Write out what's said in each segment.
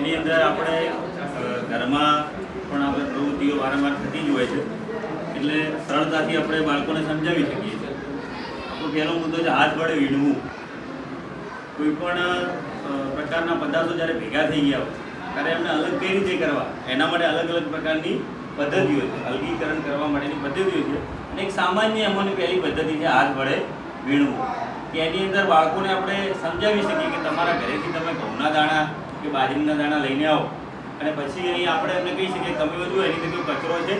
એની અંદર આપણે ઘરમાં પણ આપણે પ્રવૃત્તિઓ વારંવાર થતી જ હોય છે. એટલે સરળતાથી આપણે બાળકોને સમજાવી શકીએ છીએ. આપણો પહેલો મુદ્દો છે હાથ વડે વીણવું. કોઈ પણ પ્રકારના પદાર્થો જ્યારે ભેગા થઈ ગયા હોય, ત્યારે એમને અલગ કઈ રીતે કરવા? એના માટે અલગ અલગ પ્રકારની પદ્ધતિઓ છે. અલગીકરણ કરવા માટેની પદ્ધતિઓ છે. અને એક સામાન્ય એમાંની પહેલી પદ્ધતિ છે હાથ વડે વીણવું. કે એની અંદર બાળકોને આપણે સમજાવી શકીએ કે તમારા ઘરેથી તમે ઘઉંના દાણા કે બાજરીના દાણા લઈને આવો. અને પછી અહીં આપણે એમને કહી શકીએ, તમે બધું એની અંદર કચરો છે?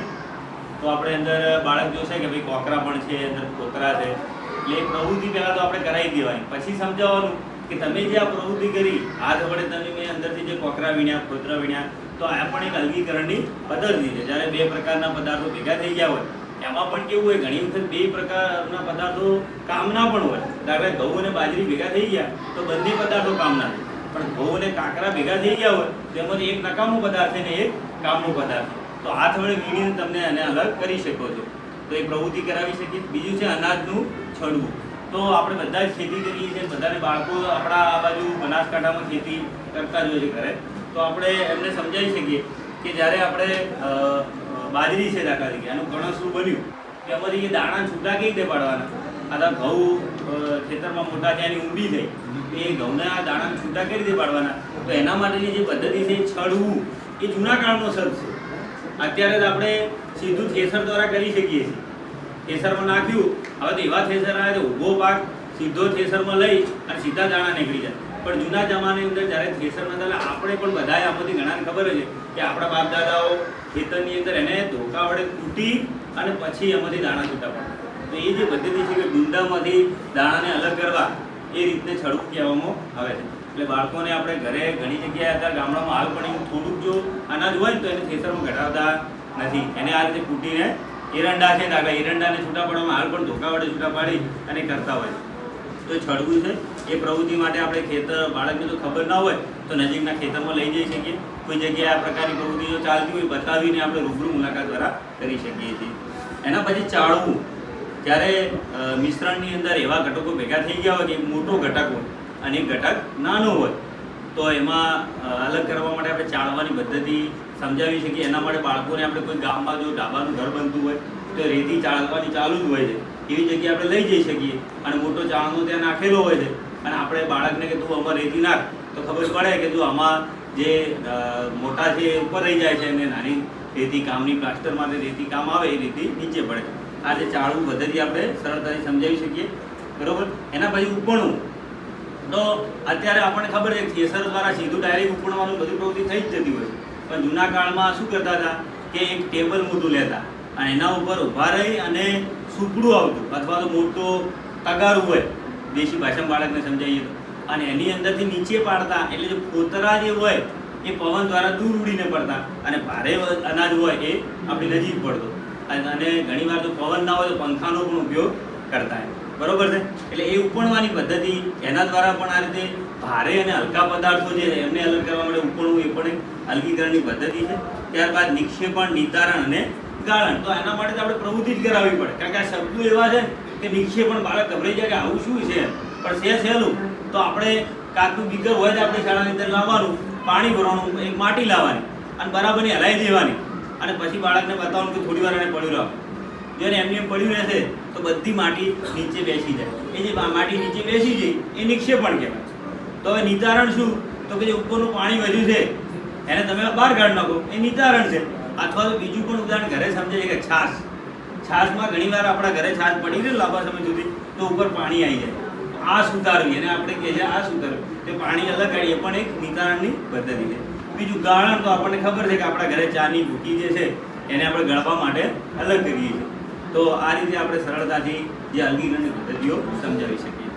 તો આપણે અંદર બાળક જોશે કે ભાઈ કોકરા પણ છે, અંદર કોતરા છે. એટલે એ પ્રવૃત્તિ પહેલાં તો આપણે કરાવી દેવાની. પછી સમજાવવાનું કે તમે જે આ પ્રવૃત્તિ કરી હાથ વડે તમે મેં અંદરથી જે કોકરા વીણ્યા, કોતરા વીણ્યા, તો આ પણ એક અલગીકરણની પદ્ધતિ છે. જ્યારે બે પ્રકારના પદાર્થો ભેગા થઈ ગયા હોય, એમાં પણ કેવું હોય, ઘણી વખત બે પ્રકારના પદાર્થો કામના પણ હોય. દાખલા ઘઉં અને બાજરી ભેગા થઈ ગયા, તો બંને પદાર્થો કામના છે. પણ ઘઉં કાંકરા ભેગા થઈ ગયા હોય, તેમાંથી એક નકામો પદાર્થ છે ને એક કામનો પદાર્થ. તો હાથ વડે વીણીને તમને એને અલગ કરી શકો છો. તો એ પ્રવૃત્તિ કરાવી શકીએ. બીજું છે અનાજનું છડવું. તો આપણે બધા જ ખેતી કરીએ છીએ. બધાને બાળકો આપણા આ બાજુ બનાસકાંઠામાં ખેતી કરતા જ હોય છે ઘરે. તો આપણે એમને સમજાવી શકીએ કે જ્યારે આપણે બાજરી છે દાખલા તરીકે એનું કણસરું બન્યું તેમાંથી એ દાણા છૂટા કઈ રીતે પાડવાના? આ ઘઉં ખેતરમાં મોટા થયા એની ઊંડી થઈ. એ ઘઉંના દાણા છૂટા કરી રીતે પાડવાના? તો એના માટેની જે પદ્ધતિ છે, છડવું, એ જૂના કાળનો સર્ચ છે. અત્યારે જ આપણે સીધું થેસર દ્વારા કરી શકીએ છીએ. થેસરમાં નાખ્યું, હવે તો એવા થેસર આવે તો ઊભો પાક સીધો થેસરમાં લઈ અને સીધા દાણા નીકળી જાય. પણ જૂના જમાની અંદર જ્યારે થેસરમાં ચાલે, આપણે પણ બધાએ આમાંથી ઘણાને ખબર છે કે આપણા બાપ દાદાઓ ખેતરની અંદર એને ધોકા વડે કૂટી અને પછી એમાંથી દાણા છૂટા પડે. તો એ જે પદ્ધતિ છે કે ડુંડામાંથી દાણાને અલગ કરવા, એ રીતને છડવું કહેવામાં આવે છે. એટલે બાળકોને આપણે ઘરે ઘણી જગ્યાએ અત્યારે ગામડામાં હાલ પણ એવું થોડુંક જો અનાજ હોય ને તો એને ખેતરમાં ઘટાડતા નથી. એને આ રીતે કૂટીને એરંડા છે દાખલા એરંડાને છૂટા પાડવામાં હાલ પણ ધોકા વડે છૂટા પાડી અને કરતા હોય તો છડવું છે. એ પ્રવૃત્તિ માટે આપણે ખેતર, બાળકને જો ખબર ના હોય તો નજીકના ખેતરમાં લઈ જઈ શકીએ. કોઈ જગ્યાએ આ પ્રકારની પ્રવૃત્તિઓ ચાલતી હોય બતાવીને આપણે રૂબરૂ મુલાકાત દ્વારા કરી શકીએ છીએ. એના પછી ચાળવું. જ્યારે મિશ્રણની અંદર એવા ઘટકો ભેગા થઈ ગયા હોય કે મોટો ઘટક હોય અને ઘટક નાનો હોય, તો એમાં અલગ કરવા માટે આપણે ચાળવાની પદ્ધતિ સમજાવી શકીએ. એના માટે બાળકોને આપણે કોઈ ગામમાં જો ઢાબાનું ઘર બનતું હોય, તો રેતી ચાળવાની ચાલુ જ હોય છે. એવી જગ્યાએ આપણે લઈ જઈ શકીએ. અને મોટો ચાળનો ત્યાં નાખેલો હોય છે. અને આપણે બાળકને કે તું આમાં રેતી નાખ, તો ખબર પડે કે જો આમાં જે મોટા છે ઉપર રહી જાય છે અને નાની રેતી કામની પ્લાસ્ટર માટે રેતી કામ આવે એ રેતી નીચે પડે આ જે ચાળવું પદ્ધતિ આપણે સરળતાથી સમજાવી શકીએ. બરોબર? એના પછી ઉપણું. તો અત્યારે આપણને ખબર છે થિયેસર દ્વારા સીધું ડાયરેક્ટ ઉપણવાનું બધી પ્રવૃત્તિ થઈ જ જતી હોય પણ જૂના કાળમાં શું કરતા હતા કે એક ટેબલ મોટું લેતા અને એના ઉપર ઊભા રહી અને સુપડું આવતું અથવા તો મોટો તગારું હોય. દેશી ભાષામાં બાળકને સમજાવીએ તો. અને એની અંદરથી નીચે પાડતા, એટલે જે પોતરા જે હોય, એ પવન દ્વારા દૂર ઉડીને પડતા. અને ભારે અનાજ હોય એ આપણી નજીક પડતો. અને ઘણીવાર તો પવન ના હોય તો પંખાનો પણ ઉપયોગ કરતા હોય. બરોબર છે? એટલે એ ઉપણવાની પદ્ધતિ, એના દ્વારા પણ આ રીતે ભારે અને હલકા પદાર્થો જે એમને અલગ કરવા માટે ઉપણવું એ પણ અલગીકરણની પદ્ધતિ છે. ત્યારબાદ નિક્ષેપણ, નિતારણ અને ગાળણ. તો એના માટે તો આપણે પ્રવૃત્તિ જ કરાવવી પડે. કારણ કે આ શબ્દો એવા છે કે નિક્ષેપણ બાળક ગભરાઈ જાય કે આવું શું છે? પણ છે સહેલું. તો આપણે કાકું બીકર હોય જ આપણે શાળાની અંદર લાવવાનું, પાણી ભરવાનું, એક માટી લાવવાની અને બરાબરની હલાવી દેવાની. અને પછી બાળકને બતાવવાનું કે થોડી વાર એને પડ્યું રાખો જો એમને એમ પડ્યું રહેશે, તો બધી માટી નીચે બેસી જાય. એ જે માટી નીચે બેસી જાય એ નિક્ષેપણ કહેવાય. તો હવે નિતારણ શું? તો કે જે ઉપરનું પાણી વધ્યું છે, એને તમે બહાર કાઢી નાખો. એ નિતારણ છે. અથવા તો બીજું પણ ઉદાહરણ ઘરે સમજે છે કે છાશ. છાશમાં ઘણીવાર આપણા ઘરે છાશ પડી રહી લાંબા સમય સુધી, તો ઉપર પાણી આવી જાય. આ સુધારવી, એને આપણે કહે છે આ સુધારવી. તે પાણી અલગ કાઢીએ, પણ એક નિતારણની પદ્ધતિ છે. બીજું ગાળણ તો આપણને ખબર છે કે આપણા ઘરે ચાની ભૂકી જે છે, એને આપણે ગળવા માટે અલગ કરીએ છીએ. તો આ રીતે આપણે સરળતાથી જે અલગીકરણની પદ્ધતિઓ સમજાવી શકીએ.